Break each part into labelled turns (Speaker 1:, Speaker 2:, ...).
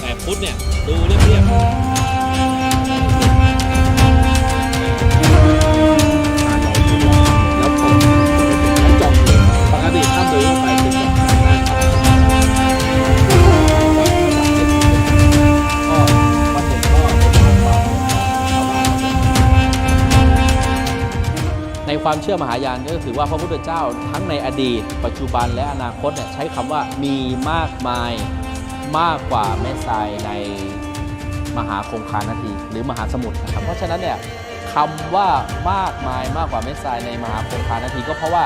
Speaker 1: แต่พุทธเนี่ย ดูเรียบๆ ความเชื่อมหายานก็ถือว่าพระพุทธเจ้าทั้งในอดีต ปัจจุบันและอนาคตเนี่ยใช้คำว่ามีมากมายมากกว่าแม่ทรายในมหาคงคานาทีหรือมหาสมุทรนะครับเพราะฉะนั้นเนี่ยคำว่ามากมายมากกว่าเม็ดทรายในมหาคงคานาทีก็เพราะว่า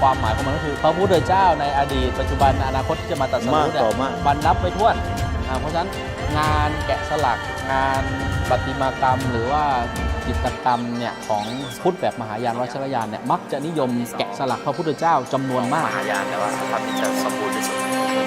Speaker 1: ความหมายของมันก็คือพระพุทธเจ้าในอดีต ปัจจุบันอนาคตที่จะมาตรัดส
Speaker 2: มา
Speaker 1: รู้
Speaker 2: ก
Speaker 1: เนี่ย
Speaker 2: ต่อมาก
Speaker 1: บรรนับไปท้วนอ่าเพราะฉะนั้นงานแกะสลักงานประติมากรรมหรือว่า จิตกรรมเนี่ยของพุทธแบบมหายานวัชรยานเนี่ยมักจะนิยมแกะสลักพระพุทธเจ้าจำนวนมาก มหายานแต่ว่าภาพที่จะสมบูรณ์ที่สุด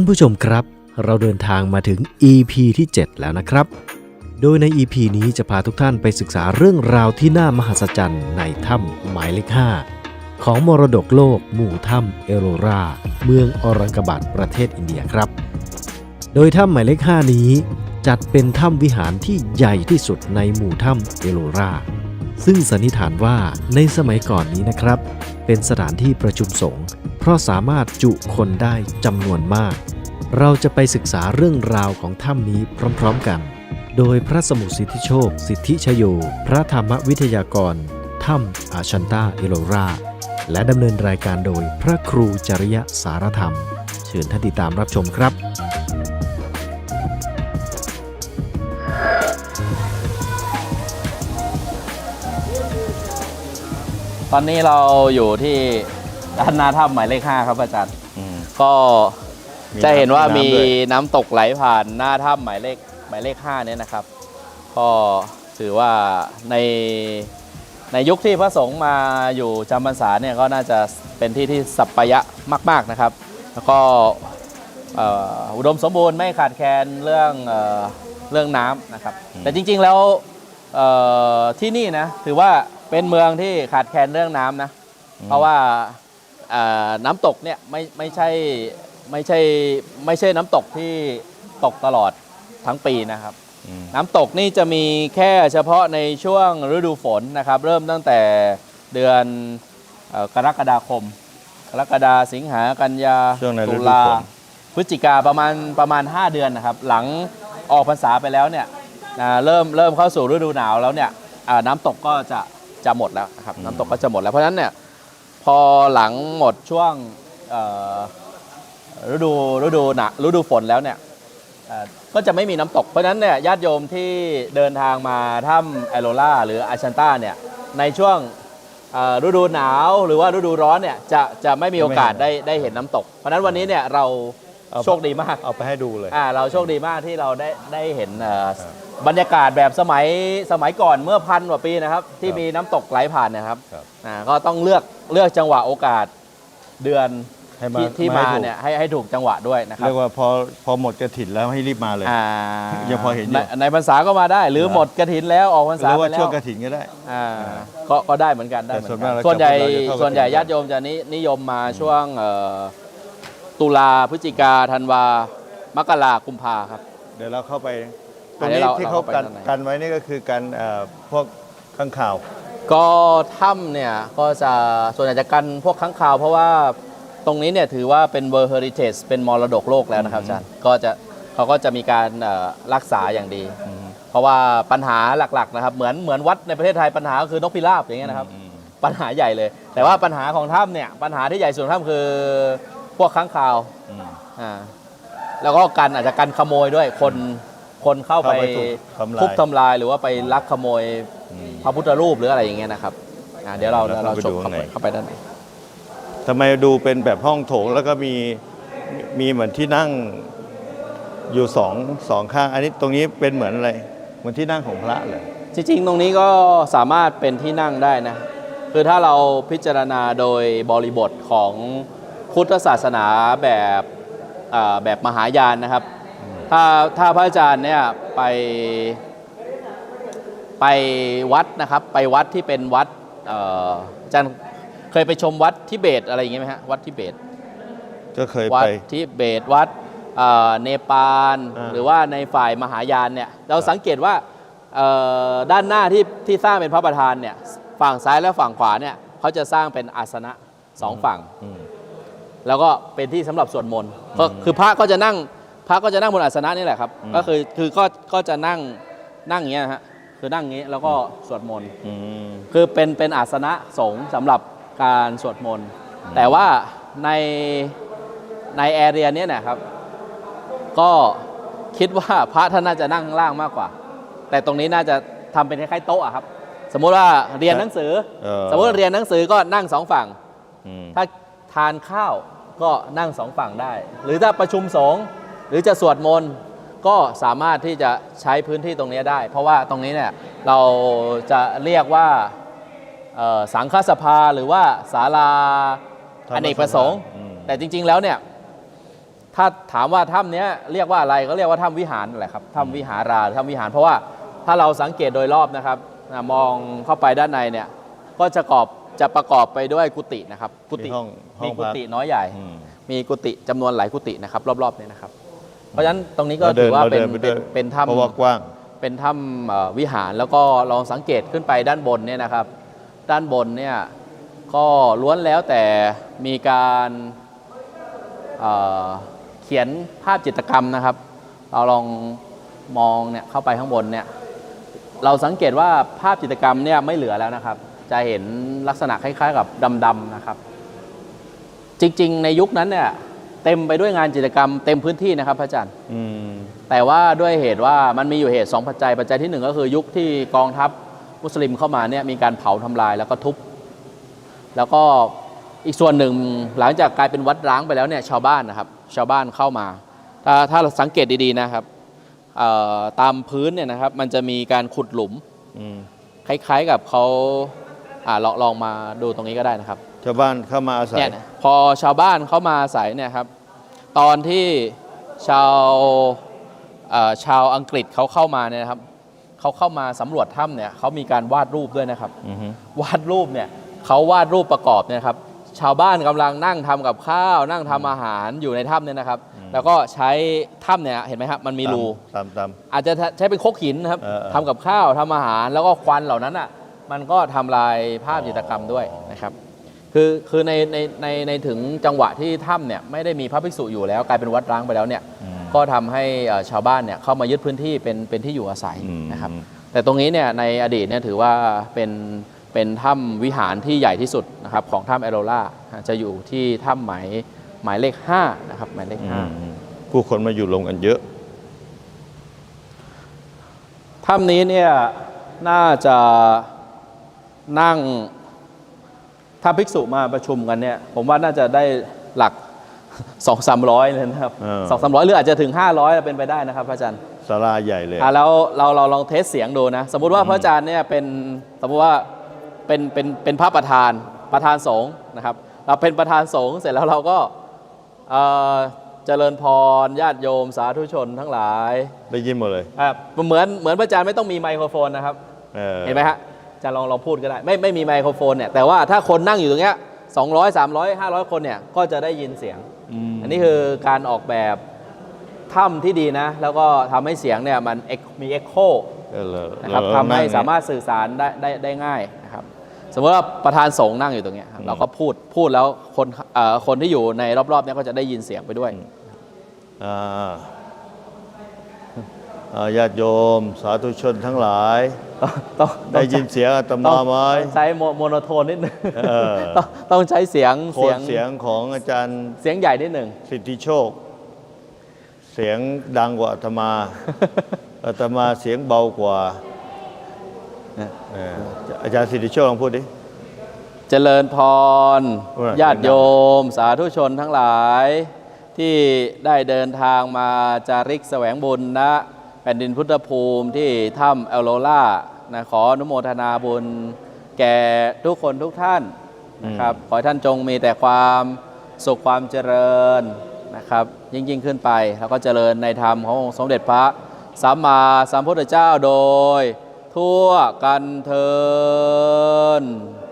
Speaker 1: า
Speaker 3: นผู้ชมครับ เราเดินทางมาถึง EP ที่ 7 แล้วนะครับ โดยใน EP นี้จะพาทุกท่านไปศึกษาเรื่องราวที่น่ามหัศจรรย์ในถ้ำหมายเลข 5 ของมรดกโลก หมู่ถ้ำเอโรรา เมืองอรังกบัตประเทศอินเดียครับ โดยถ้ำหมายเลข 5 นี้ จัดเป็นถ้ำวิหารที่ใหญ่ที่สุดในหมู่ถ้ำเอโรราซึ่งสันนิษฐานว่าในสมัยก่อนนี้นะครับ เป็นสถานที่ประชุมสงฆ์ เพราะสามารถจุคนได้จำนวนมาก เราจะไปศึกษาเรื่องราวของถ้ำนี้พร้อมๆกัน โดยพระสมุทรสิทธิโชค สิทธิชโย พระธรรมวิทยากร ถ้ำอาชันตาเอโลราและดำเนินรายการโดยพระครูจริยสารธรรม เชิญท่านติดตามรับชมครับ
Speaker 1: ตอนนี้เราอยู่ที่ ด้านหน้าถ้ำหมายเลข5ครับอาจารย์
Speaker 2: อืม
Speaker 1: ก็
Speaker 2: มี
Speaker 1: จะเห็นว่า
Speaker 2: น้ำ
Speaker 1: มี
Speaker 2: ด้วย
Speaker 1: น้ำตกไหลผ่านหน้าถ้ำหมายเลขหมายเลข5เนี่ยนะครับ ก็ถือว่าในในยุคที่พระสงฆ์มาอยู่จำพรรษาเนี่ยก็น่าจะเป็นที่ที่สัปปายะมาก ๆนะครับ แล้วก็เอ่ออุดมสมบูรณ์ไม่ขาดแคลนเรื่องเอ่อเรื่องน้ำนะครับ แต่จริงๆแล้วเอ่อที่นี่นะถือว่าเป็นเมืองที่ขาดแคลนเรื่องน้ำนะ เพราะว่าเอ่อ น้ำตกเนี่ยไม่ไม่ใช่ไม่ใช่ไม่ใช่น้ำตกที่ตกตลอดทั้งปีนะครับ
Speaker 2: อืม
Speaker 1: น้ำตกนี่จะมีแค่เฉพาะในช่วงฤดูฝนนะครับ เริ่มตั้งแต่เดือนเอ่อกรกฎาคม กรกฎาสิงหากันยา
Speaker 2: ช่วงในฤ
Speaker 1: ตุ
Speaker 2: ดู
Speaker 1: ลา
Speaker 2: ฝน
Speaker 1: พฤศจิกาประมาณประมาณ 5 เดือนนะครับ หลังออกพรรษาไปแล้วเนี่ยอ่าเริ่มเริ่มเข้าสู่ฤดูหนาวแล้วเนี่ยอ่าน้ำตกก็จะจะหมดแล้วนะครับน้ำตกก็จะหมดแล้วเพราะฉะนั้นเนี่ย พอหลังหมดช่วงเอ่อฤดูฤดูหนาฤดูฝนแล้วเนี่ยเอ่อก็จะไม่มีน้ำตก เพราะฉะนั้นเนี่ยญาติโยมที่เดินทางมาถ้ำแอโรล่าหรืออาชันต้าเนี่ยในช่วงเอ่อฤดูหนาวหรือว่าฤดูร้อนเนี่ยจะจะไม่มีโอกาสได้ได้เห็นน้ำตก เพราะฉะนั้นวันนี้เนี่ยเรา
Speaker 2: เอา
Speaker 1: โชคดีมาก
Speaker 2: เอาไปให้ดูเลย
Speaker 1: อ่าเราโชคดีมากที่เราได้ได้เห็นเอ่อ
Speaker 2: ครับ
Speaker 1: บรรยากาศแบบสมัยสมัยก่อนเมื่อพันกว่าปีนะครับ ที่
Speaker 2: ครับ
Speaker 1: มีน้ำตกไหลผ่านเนะครับ
Speaker 2: ครับ
Speaker 1: อ่าก็ต้องเลือก เลือกจังหวะโอกาสเดือน
Speaker 2: ให้มา
Speaker 1: ที่ที่
Speaker 2: ให้
Speaker 1: มา
Speaker 2: ถูก
Speaker 1: เนี่ยให้ให้ถูกจังหวะด้วยนะครับ
Speaker 2: เรียกว่าพอพอหมดกระถินแล้วให้รีบมาเลย
Speaker 1: อ่า
Speaker 2: ยังพอเห็นอยู่
Speaker 1: ในในพรรษาก็มาได้ หรือ
Speaker 2: ครับ
Speaker 1: หมดกระถินแล้วออกพรร
Speaker 2: ห
Speaker 1: ษา
Speaker 2: รือ
Speaker 1: ไป
Speaker 2: ว่า
Speaker 1: แล้
Speaker 2: ช่วง
Speaker 1: ว
Speaker 2: กระถินก็ได้
Speaker 1: อ่า
Speaker 2: อ่า
Speaker 1: ก็ก็ได้เหมือนกันได้เหมือน
Speaker 2: แต่ส่วน
Speaker 1: กั
Speaker 2: มาก
Speaker 1: น
Speaker 2: เรา
Speaker 1: ส่วนใหญ่
Speaker 2: เราจะเข้า
Speaker 1: ส่วนใหญ่
Speaker 2: กฐิน
Speaker 1: ญาติโยมจะนินิยมมาช่วงเอ่อตุลาพฤศจิกาธันวามกรากุมภาครับ
Speaker 2: เดี๋ยวเราเข้าไปตร
Speaker 1: อะ
Speaker 2: ง
Speaker 1: เดี๋
Speaker 2: นี้
Speaker 1: ยวเรา
Speaker 2: ที่
Speaker 1: เรา
Speaker 2: เขา
Speaker 1: เข้าไป
Speaker 2: กัน
Speaker 1: ด้านใน
Speaker 2: กันไว้นี่ก็คือกันเอ่อพวกข้างข่าว
Speaker 1: ก็ถ้ำเนี่ยก็จะส่วนใหญ่จะกันพวกค้างคาว เพราะว่าตรงนี้เนี่ยถือว่าเป็น World Heritage เป็นมรดกโลกแล้วนะครับ
Speaker 2: อืม
Speaker 1: อาจารย์ก็จะเขาก็จะมีการเอ่อรักษาอย่างดี เพราะว่าปัญหาหลักๆนะครับเหมือนเหมือนวัดในประเทศไทยปัญหาก็คือนกพิราบอย่างเงี้ยนะครับ
Speaker 2: อืม
Speaker 1: ปัญหาใหญ่เลย แต่ว่าปัญหาของถ้ำเนี่ยปัญหาที่ใหญ่สุดของถ้ำคือพวกค้างคาว
Speaker 2: อืม
Speaker 1: อ่าแล้วก็กันอาจจะกันขโมยด้วยคนคนเข้าไป
Speaker 2: เข้าไปทุบทำลาย
Speaker 1: ทุบทำลายหรือว่าไปลักขโมย
Speaker 2: อืม
Speaker 1: พระพุทธรูปหรืออะไรอย่างเงี้ยนะครับอ่าเดี๋ยวเรา
Speaker 2: แล้ว
Speaker 1: เรา
Speaker 2: เข้าไป
Speaker 1: ชม
Speaker 2: ดู
Speaker 1: เข้า
Speaker 2: ข้าง
Speaker 1: ไป
Speaker 2: ใน
Speaker 1: เข้าไปด้านใน
Speaker 2: ทำไมดูเป็นแบบห้องโถงแล้วก็มีมีเหมือนที่นั่งอยู่สองสองข้าง อันนี้ตรงนี้เป็นเหมือนอะไรเหมือนที่นั่งของพระเหรอ
Speaker 1: จริงๆ ตรงนี้ก็สามารถเป็นที่นั่งได้นะ คือถ้าเราพิจารณาโดยบริบทของพุทธศาสนาแบบอ่าแบบมหายานนะครับ ถ้าถ้าพระอาจารย์เนี่ยไป ไปวัดนะครับไปวัดที่เป็นวัดเอ่ออาจารย์เคยไปชมวัดทิเบตอะไรอย่างเงี้ยไหมฮะวัดทิเบต
Speaker 2: ก็เคย
Speaker 1: วั
Speaker 2: ไป
Speaker 1: ดทิเบตวัดเอ่อเนปาล
Speaker 2: อ่า
Speaker 1: หรือว่าในฝ่ายมหายานเนี่ยเราสังเกตว่าเอ่อด้านหน้าที่ที่สร้างเป็นพระประธานเนี่ยฝั่งซ้ายและฝั่งขวาเนี่ยเขาจะสร้างเป็นอาสนะสองฝั่ง
Speaker 2: อืม
Speaker 1: แล้วก็เป็นที่สำหรับสวดมนต์ก็คือพระก็จะนั่งพระก็จะนั่งบนอาสนะนี่แหละครับ
Speaker 2: อืม
Speaker 1: ก็คือคือก็ก็จะนั่งนั่งอย่างเงี้ยนะฮะ คือนั่งอย่างงี้แล้วก็สวดมนต์
Speaker 2: อืม
Speaker 1: คือเป็นเป็นอาสนะสงฆ์สำหรับการสวดมนต์แต่ว่าในในแอเรียเนี้ยนะครับ ก็คิดว่าพระท่านน่าจะนั่งข้างล่างมากกว่า แต่ตรงนี้น่าจะทำเป็นคล้ายๆโต๊ะอะครับ สมมุติว่าเรียนหนังสือ
Speaker 2: เออ
Speaker 1: สมมติว่าเรียนหนังสือก็นั่งสองฝั่ง
Speaker 2: อืม
Speaker 1: ถ้าทานข้าวก็นั่งสองฝั่งได้ หรือถ้าประชุมสงฆ์หรือจะสวดมนต์ ก็สามารถที่จะใช้พื้นที่ตรงนี้ได้ เพราะว่าตรงนี้เนี่ยเราจะเรียกว่าเอ่อสังฆสภาหรือว่าศาลาอเนกประสงค์
Speaker 2: อืม
Speaker 1: แต่จริง ๆแล้วเนี่ยถ้าถามว่าถ้ำเนี้ยเรียกว่าอะไรก็เรียกว่าถ้ำวิหารนั่นแหละครับถ้ำวิหาราถ้ำวิหาร เพราะว่าถ้าเราสังเกตโดยรอบนะครับอ่ามองเข้าไปด้านในเนี่ยก็จะกอบจะประกอบไปด้วยกุฏินะครับ กุฏิ
Speaker 2: มีห้องห้
Speaker 1: มี
Speaker 2: อง
Speaker 1: กุ
Speaker 2: พัก
Speaker 1: ฏิน้อยใหญ่
Speaker 2: อืม
Speaker 1: มีกุฏิจำนวนหลายกุฏินะครับ รอบๆเนี่ยนะครับ เพราะฉะนั้นตรงนี้ก็
Speaker 2: เราเดิ
Speaker 1: ถือว่า
Speaker 2: เรา
Speaker 1: เป็น
Speaker 2: ดิไป
Speaker 1: เป็น
Speaker 2: ด้วย
Speaker 1: เป็น
Speaker 2: เพราะว่า
Speaker 1: ถ้ำ
Speaker 2: กว้าง
Speaker 1: เป็นถ้ำเอ่อวิหารแล้วก็ลองสังเกตขึ้นไปด้านบนเนี่ยนะครับ ด้านบนเนี่ยก็ล้วนแล้วแต่มีการเอ่อเขียนภาพจิตรกรรมนะครับ เราลองมองเนี่ยเข้าไปข้างบนเนี่ยเราสังเกตว่าภาพจิตรกรรมเนี่ยไม่เหลือแล้วนะครับ จะเห็นลักษณะคล้ายๆ กับดำๆนะครับ จริงๆ ในยุคนั้นเนี่ย เต็มไปด้วยงานจิตรกรรมเต็มพื้นที่นะครับพระอาจารย์
Speaker 2: อืม
Speaker 1: แต่ว่าด้วยเหตุว่ามันมีอยู่เหตุ2ปัจจัยปัจจัยที่1ก็คือยุคที่กองทัพมุสลิมเข้ามาเนี่ยมีการเผาทำลายแล้วก็ทุบแล้วก็อีกส่วนหนึ่งหลังจากกลายเป็นวัดร้างไปแล้วเนี่ยชาวบ้านนะครับ ชาวบ้านเข้ามา ถ้าถ้าเราสังเกตดีๆนะครับเอ่อตามพื้นเนี่ยนะครับมันจะมีการขุดหลุม
Speaker 2: อืม
Speaker 1: คล้ายๆกับเขา อ่าลองลองมาดูตรงนี้ก็ได้นะครับ
Speaker 2: ชาวบ้านเข้ามาอาศัย
Speaker 1: เนี่ยพอชาวบ้านเข้ามาอาศัยเนี่ยครับ ตอนที่ชาวเอ่อชาวอังกฤษเขาเข้ามาเนี่ยนะครับเขาเข้ามาสำรวจถ้ำเนี่ยเขามีการวาดรูปด้วยนะครับ
Speaker 2: อือฮึ
Speaker 1: วาดรูปเนี่ยเขาวาดรูปประกอบเนี่ยนะครับชาวบ้านกำลังนั่งทำกับข้าว นั่งทำอาหารอยู่ในถ้ำเนี่ยนะครับ แล้วก็ใช้ถ้ำเนี่ยเห็นไหมครับมันมีรู
Speaker 2: ตามตาม
Speaker 1: อาจจะใช้เป็นครกหินนะครับ
Speaker 2: เออเออ
Speaker 1: ทำกับข้าวทำอาหารแล้วก็ควันเหล่านั้นอะ มันก็ทำลายภาพจิตรกรรมด้วยนะครับ คือคือในในในในถึงจังหวะที่ถ้ำเนี่ยไม่ได้มีพระภิกษุอยู่แล้วกลายเป็นวัดร้างไปแล้วเนี่ย
Speaker 2: อืม
Speaker 1: ก็ทำให้เอ่อชาวบ้านเนี่ยเข้ามายึดพื้นที่เป็นเป็นที่อยู่อาศัย
Speaker 2: อืม
Speaker 1: นะครับ แต่ตรงนี้เนี่ยในอดีตเนี่ยถือว่าเป็นเป็นถ้ำวิหารที่ใหญ่ที่สุดนะครับของถ้ำเอโรล่าจะอยู่ที่ถ้ำหมายหมายเลข5นะครับหมายเลข
Speaker 2: อื
Speaker 1: ห้า
Speaker 2: มอืมผู้คนมาอยู่รวมกันเยอะ
Speaker 1: ถ้ำนี้เนี่ยน่าจะ นั่งถ้าภิกษุมาประชุมกันเนี่ย ผมว่าน่าจะได้หลักสองสามร้อยเลยนะครับ
Speaker 2: เออ
Speaker 1: สองสามร้อยหรืออาจจะถึง500เป็นไปได้นะครับพระอาจารย์
Speaker 2: ศาลาใหญ่เลย
Speaker 1: อะแล้วเราเราลองเทสเสียงดูนะ สมมุติว่าพระอาจารย์เนี่ยเป็นสมมติว่าเป็นเป็นเป็นพระประธานประธานสงฆ์นะครับ เราเป็นประธานสงฆ์เสร็จแล้วเราก็เอ่อเจริญพรญาติโยมสาธุชนทั้งหลาย
Speaker 2: ได้ยินหมดเลย
Speaker 1: อะเหมือนเหมือนพระอาจารย์ไม่ต้องมีไมโครโฟนนะครับ
Speaker 2: ออ
Speaker 1: เห็นไหมฮะอา จารย์ลองลองพูดก็ได้ ไม่ไม่มีไมโครโฟนเนี่ยแต่ว่าถ้าคนนั่งอยู่ตรงเนี้ย200 300 500คนเนี่ยก็จะได้ยินเสียง
Speaker 2: ม
Speaker 1: อันนี้คือการออกแบบถ้ำที่ดีนะ แล้วก็ทำให้เสียงเนี่ยมัน echo- มีเอ็กโค
Speaker 2: เออเลย
Speaker 1: นะครับ
Speaker 2: เา
Speaker 1: ทำให้
Speaker 2: นั่ง
Speaker 1: สามารถสื่อสารได้ได้ได้ง่ายนะครับสมมติว่าประธานสงฆ์นั่งอยู่ตรงเนี้ยครับเราก็พูดพูดแล้วคนเอ่อคนที่อยู่ในรอบๆเนี้ก็จะได้ยินเสียงไปด้วย
Speaker 2: อ่าอ่า ญาติโยม สาธุชนทั้งหลาย
Speaker 1: ต้อง
Speaker 2: ได้ยินเสียงอาต
Speaker 1: ต้
Speaker 2: มา
Speaker 1: อง
Speaker 2: ไหม
Speaker 1: ใช้โมโมโนโทนนิดนึง
Speaker 2: เออ
Speaker 1: ต้องต้องใช้เสียง
Speaker 2: โทนเสียงของอาจารย์
Speaker 1: เสียงใหญ่นิดหนึ่ง
Speaker 2: สิทธิโชค เสสียงดังกว่าอาตมาอาตมาเสียงเบากว่า
Speaker 1: นะ
Speaker 2: เอออาจารย์สิริโชคลองพูดดิ
Speaker 1: เจริญพร
Speaker 2: ว่า
Speaker 1: ญาติโยม สาธุชนทั้งหลาย ที่ได้เดินทางมาจาริกแสวงบุญณ แผ่นดินพุทธภูมิที่ถ้ำเอลโลล่านะขออนุโมทนาบุญแก่ทุกคนทุกท่านนะครับขอให้ท่านจงมีแต่ความสุขความเจริญนะครับ ยิ่งยิ่งขึ้นไปแล้วก็เจริญในธรรมขององค์สมเด็จพระสัมมาสัมพุทธเจ้าโดย ทั่วกันเทิน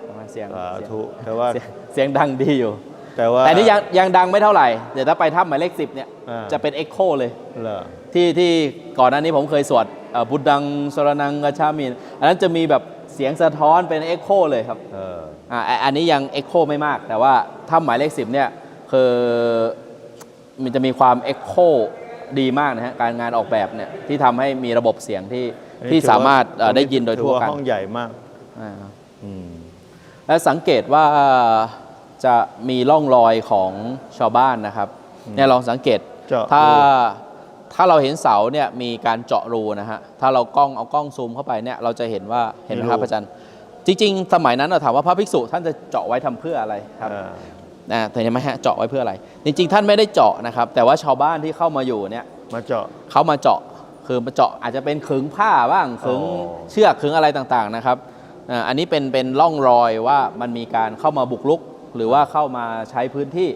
Speaker 1: ทำไมเสียง
Speaker 2: สา
Speaker 1: เสียง
Speaker 2: ธุแต่ว่า
Speaker 1: เสียงเสียงดังดีอยู่
Speaker 2: แต่ว่า
Speaker 1: แต่นี่ยังยังดังไม่เท่าไหร่ เดี๋ยวถ้าไปถ้ำหมายเลขสิบเนี่ย
Speaker 2: อ่า
Speaker 1: จะเป็นเอ็กโคเลย
Speaker 2: เหรอ
Speaker 1: ที่ที่ก่อนหน้านี้ผมเคยสวดเอ่อบุตดังสรนังกชามินอันนั้นจะมีแบบเสียงสะท้อนเป็นเอ็กโคเลยครับ
Speaker 2: เออ
Speaker 1: อ่าอะอันนี้ยังเอ็กโคไม่มาก แต่ว่าถ้ำหมายเลขสิบเนี่ยคือมันจะมีความเอ็กโคดีมากนะฮะการงานออกแบบเนี่ยที่ทำให้มีระบบเสียงที่
Speaker 2: อันนี้
Speaker 1: ที่
Speaker 2: ถือ
Speaker 1: สามารถเอ่อ
Speaker 2: ถือ
Speaker 1: ได้ยินโดยทั่ว
Speaker 2: ถือ
Speaker 1: กัน
Speaker 2: ห้องใหญ่มาก
Speaker 1: อ่า
Speaker 2: อืม
Speaker 1: และสังเกตว่าจะมีร่องรอยของชาวบ้านนะครับเนี่ยลองสังเกต
Speaker 2: เจาะ
Speaker 1: ถ้า
Speaker 2: รู
Speaker 1: ถ้าเราเห็นเสาเนี่ยมีการเจาะรูนะฮะ ถ้าเรากล้องเอากล้องซูมเข้าไปเนี่ยเราจะเห็นว่าเห็นไหมครับอาจารย์ จริง ๆ สมัยนั้นเราถามว่าพระภิกษุท่านจะเจาะไว้ทำเพื่ออะไรครับ
Speaker 2: เออ
Speaker 1: นะเห็นไหมฮะเจาะไว้เพื่ออะไร จริง ๆ ท่านไม่ได้เจาะนะครับ แต่ว่าชาวบ้านที่เข้ามาอยู่เนี่ย
Speaker 2: มาเจาะ
Speaker 1: เขามาเจาะคือมาเจาะอาจจะเป็นขึงผ้าบ้างขึง
Speaker 2: อ๋อ
Speaker 1: เชือกขึงอะไรต่างๆนะครับอ่าอันนี้เป็นเป็นร่องรอยว่ามันมีการเข้ามาบุกรุก หรือว่าเข้ามาใช้พื้นที่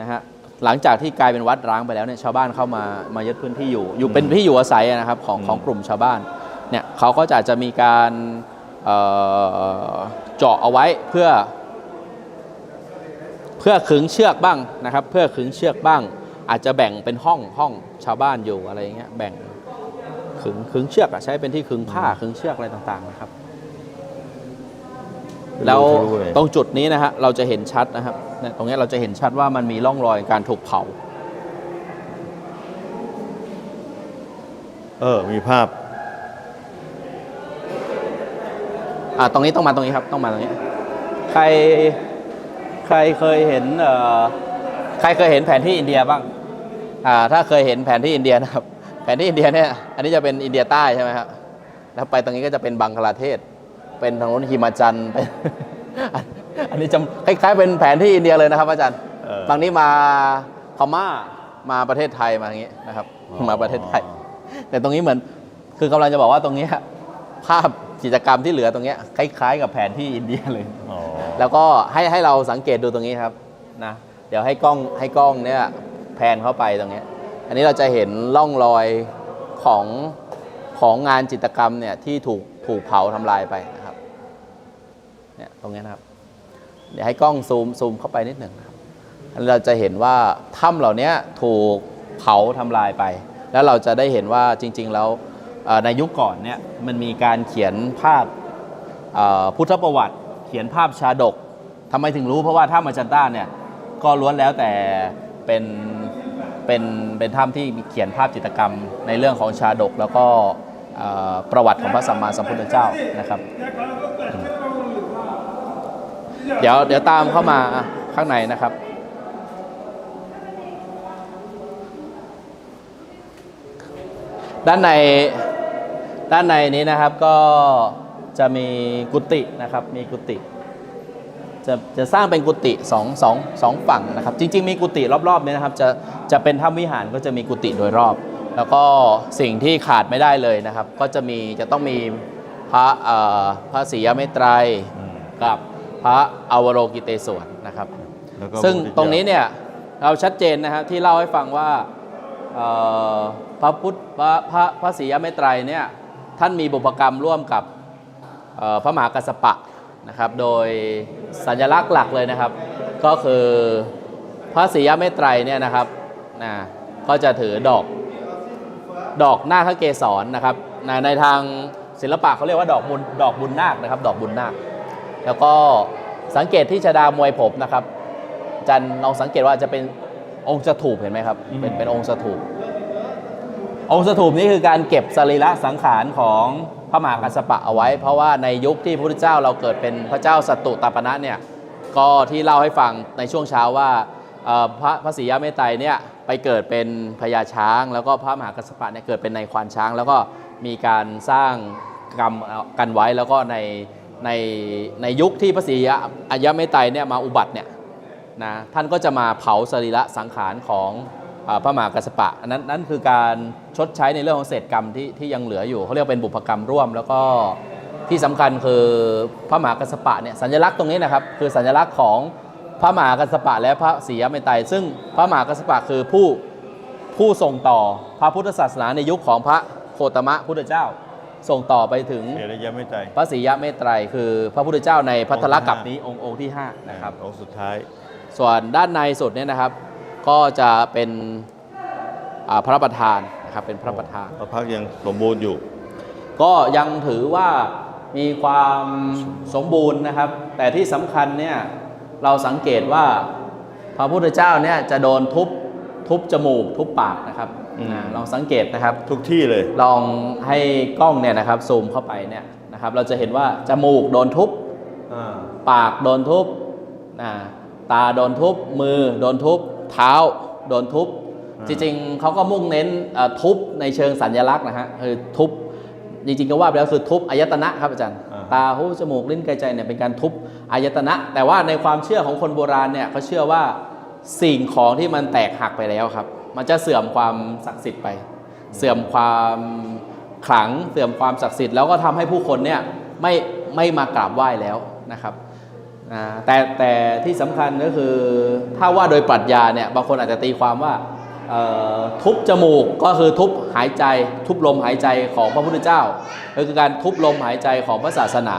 Speaker 1: นะฮะ หลังจากที่กลายเป็นวัดร้างไปแล้วเนี่ยชาวบ้านเข้ามามายึดพื้นที่อยู่ อยู่เป็นที่อยู่อาศัยนะครับของของกลุ่มชาวบ้านเนี่ยเขาก็จะจะมีการเอ่อเจาะเอาไว้เพื่อ เพื่อขึงเชือกบ้างนะครับ เพื่อขึงเชือกบ้าง อาจจะแบ่งเป็นห้องห้องชาวบ้านอยู่อะไรอย่างเงี้ยแบ่งขึงขึงเชือกอะใช้เป็นที่ขึงผ้าขึงเชือกอะไรต่างๆนะครับ แล้ว
Speaker 2: ทะลุเลย
Speaker 1: ตรงจุดนี้นะฮะเราจะเห็นชัดนะครับเนี่ยตรงเนี้ยเราจะเห็นชัดว่ามันมีร่องรอยการถูกเผา
Speaker 2: เออ มีภาพ
Speaker 1: อ่าตรงนี้ต้องมาตรงนี้ครับ ต้องมาตรงนี้ ใคร ใครเคยเห็นเอ่อใครเคยเห็นแผนที่อินเดียบ้าง อ่า ถ้าเคยเห็นแผนที่อินเดียนะครับ แผนที่อินเดียเนี่ย อันนี้จะเป็นอินเดียใต้ใช่ไหมครับแล้วไปตรงนี้ก็จะเป็นบังคลาเทศ เป็นทางโน้นฮิมาจันทร์เป็นอันอันนี้จะคล้ายๆ เป็นแผนที่อินเดียเลยนะครับ อาจารย์
Speaker 2: เออ
Speaker 1: บางนี้มาพม่ามาประเทศไทยมาอย่างนี้นะครับ
Speaker 2: อ๋อ
Speaker 1: มาประเทศไทย แต่ตรงนี้เหมือนคือกำลังจะบอกว่าตรงเนี้ยภาพกิจกรรมที่เหลือตรงเนี้ยคล้าย ๆ กับแผนที่อินเดียเลย
Speaker 2: อ๋อ
Speaker 1: แล้วก็ให้ให้เราสังเกตดูตรงนี้ครับนะเดี๋ยวให้กล้องให้กล้องเนี่ยแพนเข้าไปตรงเนี้ยอันนี้เราจะเห็นร่องรอยของของงานจิตรกรรมเนี่ยที่ถูกถูกเผาทำลายไปนะครับ เนี่ยตรงนี้นะครับเดี๋ยวให้กล้องซูมซูมเข้าไปนิดหนึ่งครับเราจะเห็นว่าถ้ำเหล่านี้ถูกเผาทำลายไป แล้วเราจะได้เห็นว่าจริง ๆ แล้วในยุคก่อนเนี่ยมันมีการเขียนภาพพุทธประวัติ เขียนภาพชาดกทำไมถึงรู้เพราะว่าถ้ำอาจันต้าเนี่ยก็ล้วนแล้วแต่เป็นเป็นเป็นถ้ำที่มีเขียนภาพจิตรกรรมในเรื่องของชาดก แล้วก็ประวัติของพระสัมมาสัมพุทธเจ้านะครับ เดี๋ยวเดี๋ยวตามเข้ามาข้างในนะครับด้านในด้านในนี้นะครับก็จะมีกุฏินะครับมีกุฏิจะจะสร้างเป็นกุฏิสองสองสองฝั่งนะครับ จริง ๆ มีกุฏิรอบๆนี้นะครับจะจะเป็นถ้ำวิหารก็จะมีกุฏิโดยรอบ แล้วก็สิ่งที่ขาดไม่ได้เลยนะครับ ก็จะมีจะต้องมีพระเอ่อพระศรียเมตไตร
Speaker 2: อืม
Speaker 1: กับ พระอวโรกิเตศวรนะครับ
Speaker 2: แล้วก็
Speaker 1: ซึ่ง
Speaker 2: พะพุทธเจ้า
Speaker 1: ตรงนี้เนี่ยเราชัดเจนนะครับที่เล่าให้ฟังว่าเอ่อพระพุทธพระพระพระศรียเมตไตรเนี่ยท่านมีบุพกรรมร่วมกับเอ่อพระมหากัสสปะนะครับโดยสัญลักษณ์หลักเลยนะครับ ก็คือพระศรียเมตไตรเนี่ยนะครับนะก็จะถือดอกดอกนาคเกสรนะครับนะในทางศิลปะเขาเรียกว่าดอกบุญดอกบุญนาคนะครับ ดอกบุญนาค แล้วก็สังเกตที่ชดามวยผมนะครับ จันลองสังเกตว่าจะเป็นองค์สถูปเห็นไหมครับ เป็นเป็นองค์สถูปองค์สถูปนี้คือการเก็บสรีระสังขารของพระมหากัสสปะเอาไว้ เพราะว่าในยุคที่พระพุทธเจ้าเราเกิดเป็นพระเจ้าสัตตุตาปนะเนี่ยก็ที่เล่าให้ฟังในช่วงเช้าว่าเอ่อพระพระศรียะเมตไตรเนี่ยไปเกิดเป็นพญาช้าง แล้วก็พระมหากัสสปะเนี่ยเกิดเป็นในายควานช้าง แล้วก็มีการสร้างกรรมกันไว้แล้วก็ใน ในในยุคที่พระศรียะอายเมตไตรเนี่ยมาอุบัติเนี่ยนะท่านก็จะมาเผาสรีระสังขารของอพระมหากัสปะอันนั้นนั่นคือการชดใช้ในเรื่องของเศษกรรมที่ที่ยังเหลืออยู่เขาเรียกว่าเป็นบุพกรรมร่วม แล้วก็ที่สำคัญคือพระมหากัสปะเนี่ยสัญลักษณ์ตรงนี้นะครับคือสัญลักษณ์ของพระมหากัสปะและพระศรียะเมตไตรซึ่งพระมหากัสสปะคือผู้ผู้ส่งต่อพระพุทธศาสนาในยุคของพระโคตมะพุทธเจ้า ส่งต่อไปถึง
Speaker 2: เอรยะไม่ใจ
Speaker 1: พระศรียะเมตไตรคือพระพุทธเจ้าในพัทธลกัปนี้องค์องค์ที่5นะครับ
Speaker 2: องค์สุดท้าย
Speaker 1: ส่วนด้านในสุดเนี่ยนะครับ ก็จะเป็นอ่าพระประธานนะครับเป็นพระประธาน
Speaker 2: พระพักตร์ยังสมบูรณ์อยู่
Speaker 1: ก็ยังถือว่ามีความสมบูรณ์นะครับ แต่ที่สำคัญเนี่ยเราสังเกตว่าพระพุทธเจ้าเนี่ยจะโดนทุบทุบจมูกทุบปากนะครับ
Speaker 2: อืม
Speaker 1: อาลองสังเกตนะครับ
Speaker 2: ทุกที่เลย
Speaker 1: ลองให้กล้องเนี่ยนะครับซูมเข้าไปเนี่ยนะครับเราจะเห็นว่าจมูกโดนทุบปากโดนทุบนะตาโดนทุบมือโดนทุบเท้าโดนทุบ
Speaker 2: อ่า
Speaker 1: จริงๆเขาก็มุ่งเน้นเอ่อทุบในเชิงสัญลักษณ์นะฮะคือทุบจริงๆก็ว่าไปแล้วคือทุบอายตนะครับอาจารย์ ตาหูจมูกลิ้นกายใจเนี่ยเป็นการทุบอายตนะ แต่ว่าในความเชื่อของคนโบราณเนี่ยเขาเชื่อว่าสิ่งของที่มันแตกหักไปแล้วครับ มันจะเสื่อมความศักดิ์สิทธิ์ไป เสื่อมความขลังเสื่อมความศักดิ์สิทธิ์แล้วก็ทำให้ผู้คนเนี่ยไม่ไม่มากราบไหว้แล้วนะครับแต่แต่ที่สำคัญก็คือถ้าว่าโดยปรัชญาเนี่ยบางคนอาจจะตีความว่าทุบจมูกก็คือทุบหายใจ ทุบลมหายใจของพระพุทธเจ้าก็คือการทุบลมหายใจของพระศาสนา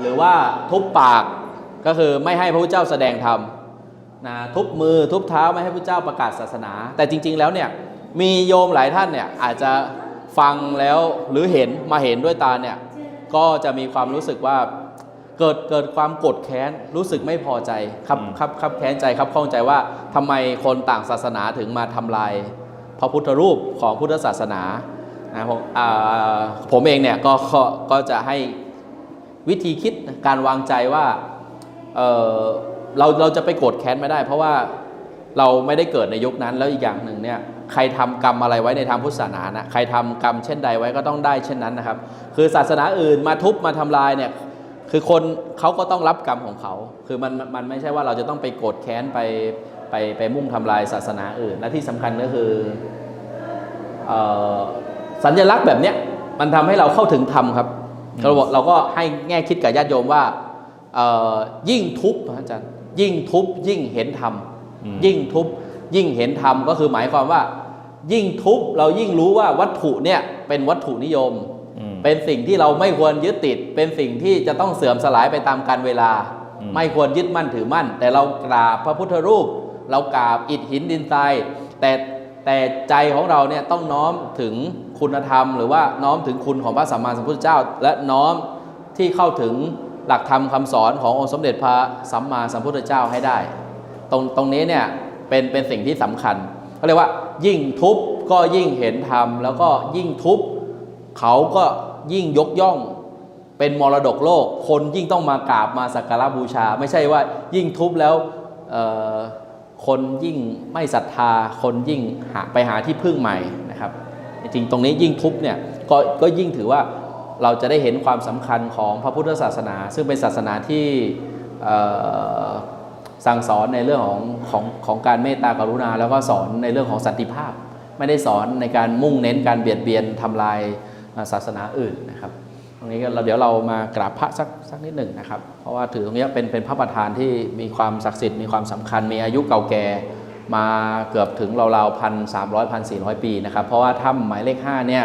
Speaker 1: หรือว่าทุบปากก็คือไม่ให้พระพุทธเจ้าแสดงธรรม นะทุบมือทุบเท้าไม่ให้พระพุทธเจ้าประกาศศาสนา แต่จริง ๆแล้วเนี่ยมีโยมหลายท่านเนี่ยอาจจะฟังแล้วหรือเห็นมาเห็นด้วยตาเนี่ยก็จะมีความรู้สึกว่าเกิดเกิดความโกรธแค้นรู้สึกไม่พอใจครับ
Speaker 2: อืม
Speaker 1: ครับครับแค้นใจครับข้องใจว่าทำไมคนต่างศาสนาถึงมาทำลายพระพุทธรูปของพุทธศาสนานะผมอ่าผมเองเนี่ยก็ก็ก็จะให้วิธีคิดการวางใจว่า เราเราจะไปโกรธแค้นไม่ได้ เพราะว่าเราไม่ได้เกิดในยุคนั้นแล้วอีกอย่างหนึ่งเนี่ยใครทำกรรมอะไรไว้ในทางพุทธศาสนานะใครทำกรรมเช่นใดไว้ก็ต้องได้เช่นนั้นนะครับ คือศาสนาอื่นมาทุบมาทำลายเนี่ยคือคนเขาก็ต้องรับกรรมของเขา คือมันมันไม่ใช่ว่าเราจะต้องไปโกรธแค้นไปไปไปมุ่งทำลายศาสนาอื่นและที่สำคัญก็คือออสัญลักษณ์แบบเนี้ยมันทำให้เราเข้าถึงธรรมครับเราบอกเราก็ให้แง่คิดกับญาติโยมว่ายิ่งทุบนะอาจารย์ ยิ่งทุบยิ่งเห็นธรรม
Speaker 2: อืม
Speaker 1: ยิ่งทุบยิ่งเห็นธรรมก็คือหมายความว่า ยิ่งทุบเรายิ่งรู้ว่าวัตถุเนี่ยเป็นวัตถุนิยม
Speaker 2: อืม
Speaker 1: เป็นสิ่งที่เราไม่ควรยึดติด เป็นสิ่งที่จะต้องเสื่อมสลายไปตามกาลเวลา
Speaker 2: อืม
Speaker 1: ไม่ควรยึดมั่นถือมั่น แต่เรากราบพระพุทธรูป เรากราบอิฐหินดินทรายแต่แต่ใจของเราเนี่ยต้องน้อมถึงคุณธรรม หรือว่าน้อมถึงคุณของพระสัมมาสัมพุทธเจ้า และน้อมที่เข้าถึง หลักธรรมคำสอนขององค์สมเด็จพระสัมมาสัมพุทธเจ้าให้ได้ ตรงตรงนี้เนี่ยเป็นเป็นสิ่งที่สำคัญเขาเรียกว่า ยิ่งทุบก็ยิ่งเห็นธรรมแล้วก็ยิ่งทุบเขาก็ยิ่งยกย่องเป็นมรดกโลก คนยิ่งต้องมากราบมาสักการะบูชา ไม่ใช่ว่ายิ่งทุบแล้วคนยิ่งไม่ศรัทธา คนยิ่งหาไปหาที่พึ่งใหม่นะครับจริงๆตรงนี้ยิ่งทุบเนี่ยก็ก็ยิ่งถือว่า เราจะได้เห็นความสำคัญของพระพุทธศาสนา ซึ่งเป็นศาสนาที่สั่งสอนในเรื่องของของของการเมตตากรุณา แล้วก็สอนในเรื่องของสันติภาพ ไม่ได้สอนในการมุ่งเน้นการเบียดเบียนทำลายศาสนาอื่นนะครับ ตรงนี้ก็เราเดี๋ยวเรามากราบพระสักสักนิดหนึ่งนะครับ เพราะว่าถือตรงนี้เป็นเป็นพระประธานที่มีความศักดิ์สิทธิ์มีความสำคัญมีอายุเก่าแก่มาเกือบถึงราวๆพันสามร้อยพันสี่ร้อยปีนะครับ เพราะว่าถ้ำหมายเลข5เนี่ย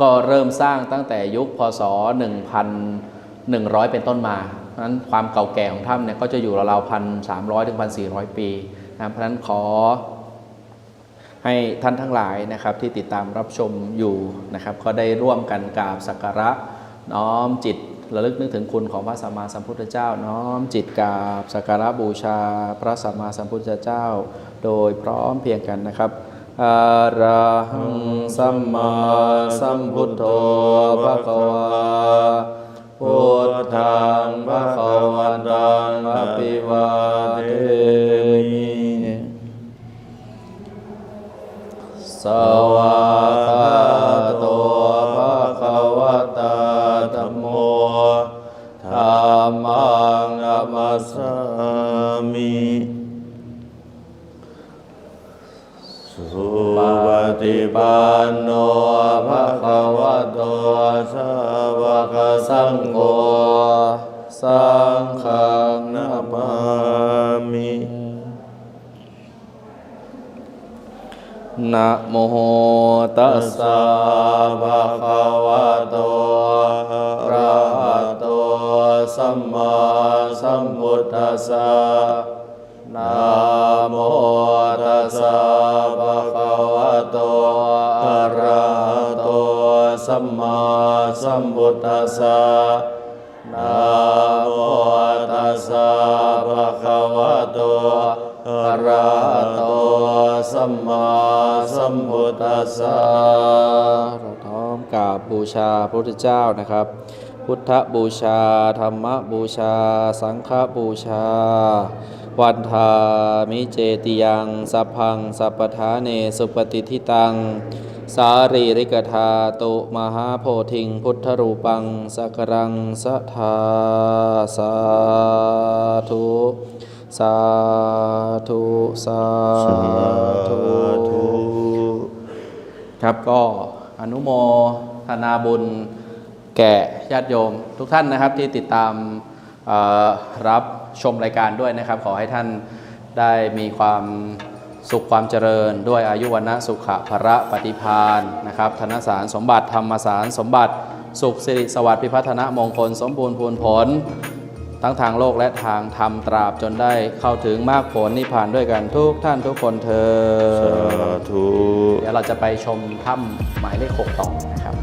Speaker 1: ก็เริ่มสร้างตั้งแต่ยุคพศ 1,100 เป็นต้นมาเพราะฉะนั้นความเก่าแก่ของถ้ำเนี่ยก็จะอยู่ราวๆพันสามร้อยถึงพันสี่ร้อยปีนะเพราะฉะนั้นขอให้ท่านทั้งหลายนะครับที่ติดตามรับชมอยู่นะครับก็ได้ร่วมกันกราบสักการะน้อมจิตระลึกนึกถึงคุณของพระสัมมาสัมพุทธเจ้า น้อมจิตกราบสักการะบูชา พระสัมมาสัมพุทธเจ้า โดยพร้อมเพียงกันนะครับ อะระหังสัมมาสัมพุทโธภะคะวาพุทธังภะคะวันตังอภิวาเทมิสวาคาโตภะคะวะตาธัมโมธัมมัมัสสา
Speaker 2: มิ สุปฏิปันโนภะคะวะโตสาวกสังโฆ
Speaker 1: สังฆ
Speaker 2: นามา
Speaker 1: มินะโมตัสสะ
Speaker 2: ภะคะวะโตอะระหะโตสัมมาสัมพุทธัสสะนะโมตัสสะ สัมมาสัมพุทธัสสะนะโมตัสสะภะคะวะโตอะระหะโตสัมมาสัมพุทธัสสะ
Speaker 1: เราน้อมกราบบูชาพระพุทธเจ้านะครับ พุทธบูชา ธรรมบูชา สังฆบูชา วันทามิเจติยังสัพพังสัพพทาเนสุปฏิทิตัง สารีริกธาตุมหาโพธิงพุทธรูปังสักรังสัทธาสาธุสาธุสาธุครับก็อนุโมทนาบุญแก่ญาติโยม ทุกท่านนะครับที่ติดตามรับชมรายการด้วยนะครับ ขอให้ท่านได้มีความ สุขความเจริญ ด้วยอายุวันะสุขะภระปฏิพานนะครับธนสารสมบัติธรรมสารสมบัติ สุขสิริสวัสดิ์พิพัฒนมงคล สมบูรณ์พูนผล ทั้งทางโลกและทางธรรมตราบจนได้เข้าถึงมากผลนิพพานด้วยกันทุกท่านทุกคนเธอ
Speaker 2: สา
Speaker 1: ญ
Speaker 2: ธุ
Speaker 1: เดี๋ยวเราจะไปชมถ้ำหมายเลข6ต่อนะครับ